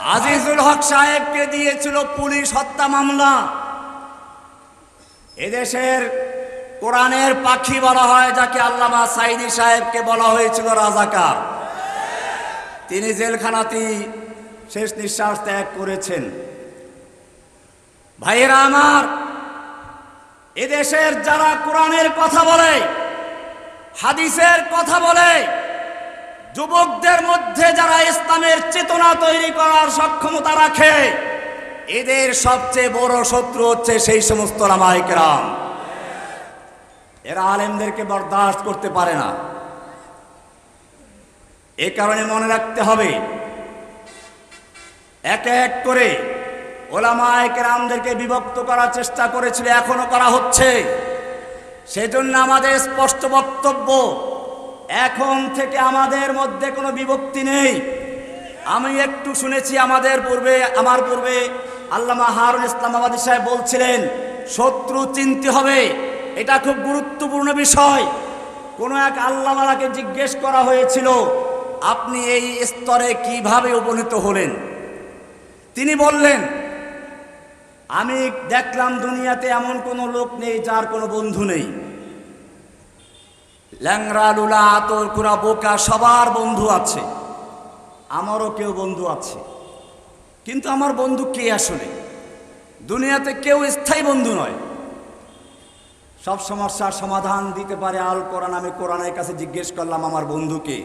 আজিজুল হক সাহেবকে দিয়েছিল পুলিশ হত্যা মামলা। এদেশের কোরআনের পাখি বলা হয়, যাকে আল্লামা সাইদি সাহেবকে বলা হয়েছিল রাজাকার। তিনি জেলখানাতেই শেষ নিঃশ্বাস ত্যাগ করেছেন। ভাইয়েরা আমার, এদেশের যারা কোরআনের কথা বলে, হাদিসের কথা বলে যুবকদের মধ্যে যারা ইসলামের চেতনা তৈরি করার সক্ষমতা রাখে, এদের সবচেয়ে বড় শত্রু হচ্ছে সেই সমস্ত রামায়িকরাম এরা আলেমদেরকে বরদাস্ত করতে পারে না। এ কারণে মনে রাখতে হবে, এক এক করে ওলামায়ক রামদেরকে বিভক্ত করার চেষ্টা করেছিল, এখনও করা হচ্ছে। সেজন্য আমাদের স্পষ্ট বক্তব্য এখন থেকে আমাদের মধ্যে কোনো বিভক্তি নেই। আমি একটু শুনেছি আমাদের পূর্বে, আমার পূর্বে আল্লামা হারুন ইসলামাবাদী সাহেব বলছিলেন, শত্রু চিনতে হবে, এটা খুব গুরুত্বপূর্ণ বিষয়। কোনো এক আল্লাহওয়ালাকে জিজ্ঞেস করা হয়েছিল, আপনি এই স্তরে কীভাবে উপনীত হলেন? তিনি বললেন, আমি দেখলাম দুনিয়াতে এমন কোনো লোক নেই যার কোনো বন্ধু নেই। ল্যাংরা লুলা, আতর, কুড়া, বোকা, সবার বন্ধু আছে। আমারও কেউ বন্ধু আছে। কিন্তু আমার বন্ধু কে আসলে? দুনিয়াতে কেউ স্থায়ী বন্ধু নয়। সব সমস্যার সমাধান দিতে পারে আল কোরআন। আমি কোরআনের কাছে জিজ্ঞেস করলাম, আমার বন্ধুকে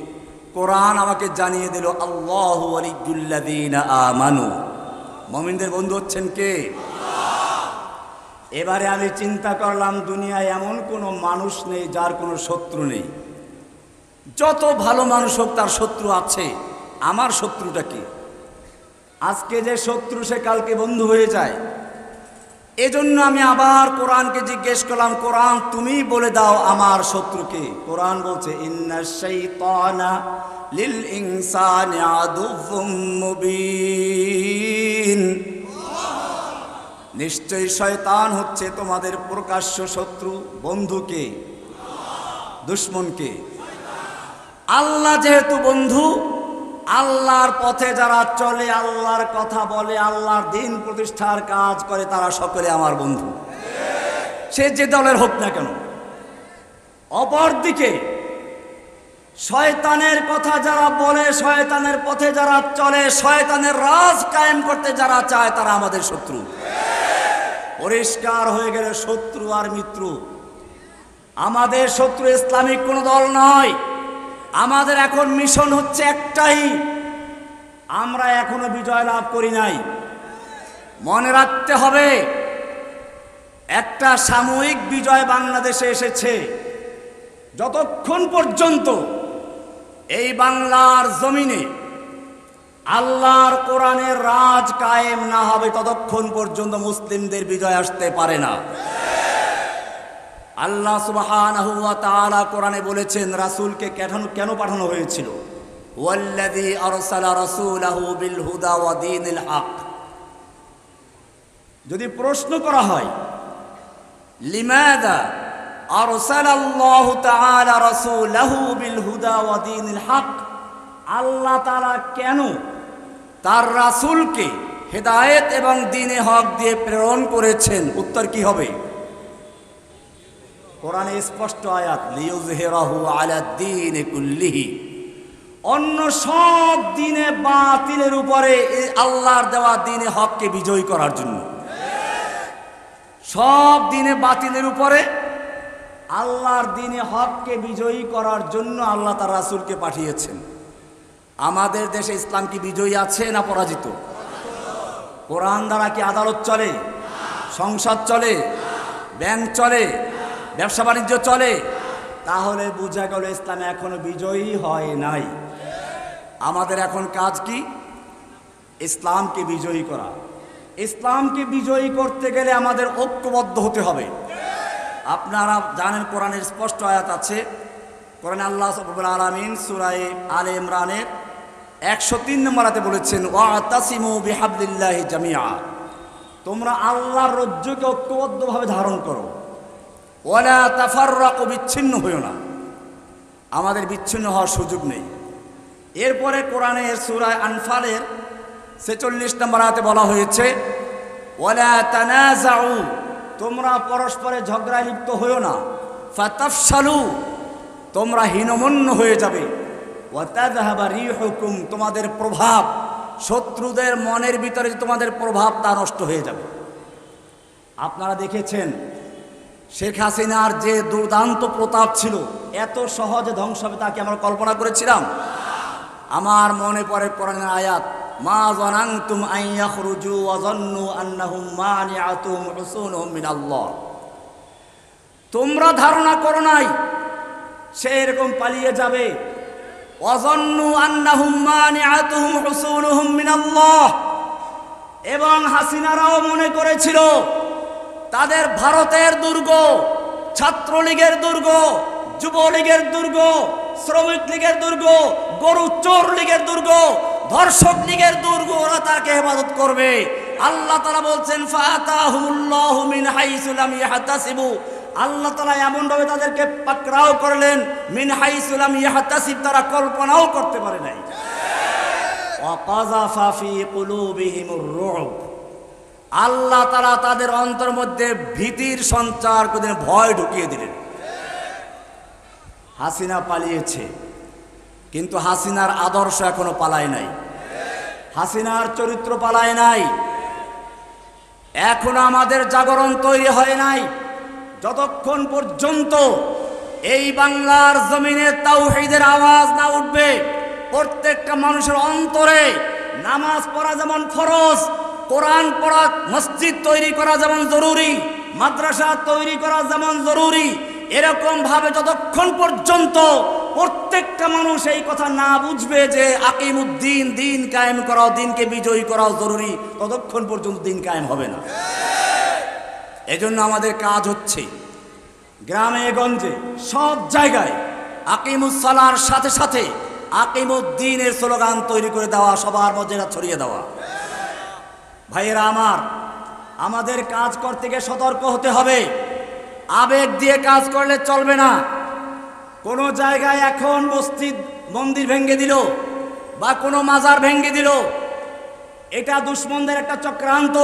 কোরআন আমাকে জানিয়ে দিল, আল্লাহ আমানু। মমিনদের বন্ধু হচ্ছেন কে? এবারে আমি চিন্তা করলাম, দুনিয়ায় এমন কোনো মানুষ নেই যার কোনো শত্রু নেই। যত ভালো মানুষ হোক, তার শত্রু আছে। আমার শত্রুটা কি? আজকে যে শত্রু সে কালকে বন্ধু হয়ে যায়। এজন্য আমি আবার কোরআনকে জিজ্ঞেস করলাম, কোরআন, তুমি বলে দাও আমার শত্রুকে কোরআন বলছে লিল ইনসানি নিশ্চয়ই শয়তান হচ্ছে তোমাদের প্রকাশ্য শত্রু, বন্ধুকে, দুশ্মনকে। আল্লাহ যেহেতু বন্ধু, আল্লাহর পথে যারা চলে, আল্লাহর কথা বলে, আল্লাহর দিন প্রতিষ্ঠার কাজ করে, তারা সকলে আমার বন্ধু। সে যে দলের হোক না কেন। অপরদিকে, শয়তানের কথা যারা বলে, শয়তানের পথে যারা চলে, শয়তানের রাজ কায়েম করতে যারা চায়, তারা আমাদের শত্রু। পরিষ্কার হয়ে গেলে শত্রু আর মিত্র। আমাদের শত্রু ইসলামিক কোনো দল নয়। আমাদের এখন মিশন হচ্ছে একটাই। আমরা এখনও বিজয় লাভ করি নাই। মনে রাখতে হবে, একটা সাময়িক বিজয় বাংলাদেশে এসেছে। যতক্ষণ পর্যন্ত এই বাংলার জমিনে আল্লাহর কোরআনের রাজ কায়েম না হবে ততক্ষণ পর্যন্ত মুসলিমদের বিজয় আসতে পারে না। আল্লাহ তাআলা কোরআনে বলেছেন, রাসূলকে কেন কেন পাঠানো হয়েছিল? রাসূলাহু বিল যদি প্রশ্ন করা হয় আল্লাহ কেন তার রাসূলকে হেদায়েত এবং দিনে হক দিয়ে প্রেরণ করেছেন, উত্তর কি হবে? কোরআনে স্পষ্ট আয়াত লিউজহিরাহু আলা দ্বীনি কুল্লিহি। অন্য সব দিনে বাতিলের উপরে আল্লাহর দেওয়া দিনে হককে বিজয়ী করার জন্য। সব দিনে বাতিলের উপরে আল্লাহর দিনে হককে বিজয়ী করার জন্য আল্লাহ তার রাসূলকে পাঠিয়েছেন। আমাদের দেশে ইসলাম কি বিজয়ী আছে না পরাজিত? কোরআন দ্বারা কি আদালত চলে? সংসদ চলে? ব্যাংক চলে? ব্যবসা বাণিজ্য চলে? তাহলে বোঝা গেল ইসলাম এখনও বিজয়ী হয় নাই। আমাদের এখন কাজ কি? ইসলামকে বিজয়ী করা। ইসলামকে বিজয়ী করতে গেলে আমাদের ঐক্যবদ্ধ হতে হবে। আপনারা জানেন কোরআনের স্পষ্ট আয়াত আছে, কোরআন আল্লাহ সবুল আলমিন সুরাই আলে ইমরানের একশো তিন নম্বরাতে বলেছেন জামিয়া তোমরা আল্লাহর রজ্জুকে ঐক্যবদ্ধভাবে ধারণ করো। ওয়ালা তাফাররাকু, বিচ্ছিন্ন হইও না। আমাদের বিচ্ছিন্ন হওয়ার সুযোগ নেই। এরপরে কোরআনের সুরায় আনফালের ছেচল্লিশ নম্বর আয়াতে বলা হয়েছে, ওয়ালা তানাজাউ তোমরা পরস্পরে ঝগড়ায় লিপ্ত হইও না। ফাতাফসালু তোমরা হীনমন্য হয়ে যাবে। রিহুকুম, তোমাদের প্রভাব, শত্রুদের মনের ভিতরে যে তোমাদের প্রভাব, তা নষ্ট হয়ে যাবে। আপনারা দেখেছেন, শেখ হাসিনার যে দুর্দান্ত প্রতাপ ছিল, এত সহজে ধ্বংস হবে তাকে আমরা কল্পনা করেছিলাম? আমার মনে পড়ে কোরআনের আয়াত, মা জানান্তুম আন ইয়াখরুজু ওয়া যান্নু আন্নাহুম মানিআতুহুম হুসুনুহুম মিনাল্লাহ। তোমরা ধারণা করো নাই, সে এরকম পালিয়ে যাবে। এবং হাসিনারাও মনে করেছিল, তাদের ভারতের দুর্গ, ছাত্রলীগের দুর্গ, যুবলীগের দুর্গ শ্রমিক লীগের দুর্গ, গরু চোর লীগের দুর্গ ধর্ষক লীগের দুর্গ, ওরা তাকে হেফাজত করবে। আল্লাহ তারা বলছেন ফাতাহুল্লাহু মিন হাইসু লাম ইয়াহতাসিবু। আল্লাহ তালা এমনভাবে তাদেরকে পাকড়াও করলেন, মিন হাইসু লাম ইয়াহতাসিব, তারা কল্পনাও করতে পারে নাই। আল্লাহ তারা তাদের অন্তর মধ্যে ভীতির সঞ্চার করে ভয় ঢুকিয়ে দিলেন। হাসিনা পালিয়েছে, কিন্তু হাসিনার আদর্শ এখনও পালায় নাই। হাসিনার চরিত্র পালায় নাই। এখনও আমাদের জাগরণ তৈরি হয় নাই। যতক্ষণ পর্যন্ত এই বাংলার জমিনে তাওহীদের আওয়াজ না উঠবে, প্রত্যেকটা মানুষের অন্তরে নামাজ পড়া যেমন ফরজ, কোরআন পড়া, মসজিদ তৈরি করা যেমন জরুরি, মাদ্রাসা তৈরি করা যেমন জরুরি এরকম ভাবে যতক্ষণ পর্যন্ত প্রত্যেকটা মানুষ এই কথা না বুঝবে যে আকিমুদ্দিন, দিন কায়েম করাও, দিনকে বিজয়ী করাও জরুরি, ততক্ষণ পর্যন্ত দিন কায়েম হবে না। এজন্য আমাদের কাজ হচ্ছে গ্রামে, গঞ্জে, সব জায়গায় আকিমুসালার সাথে সাথে আকিমুদ্দিনের স্লোগান তৈরি করে দেওয়া, সবার এটা ছড়িয়ে দেওয়া। ভাইয়েরা আমার, আমাদের কাজ করতে গিয়ে সতর্ক হতে হবে। আবেগ দিয়ে কাজ করলে চলবে না। কোনো জায়গায় এখন মসজিদ মন্দির ভেঙে দিল বা কোনো মাজার ভেঙে দিল, এটা দুশ্মনদের একটা চক্রান্ত।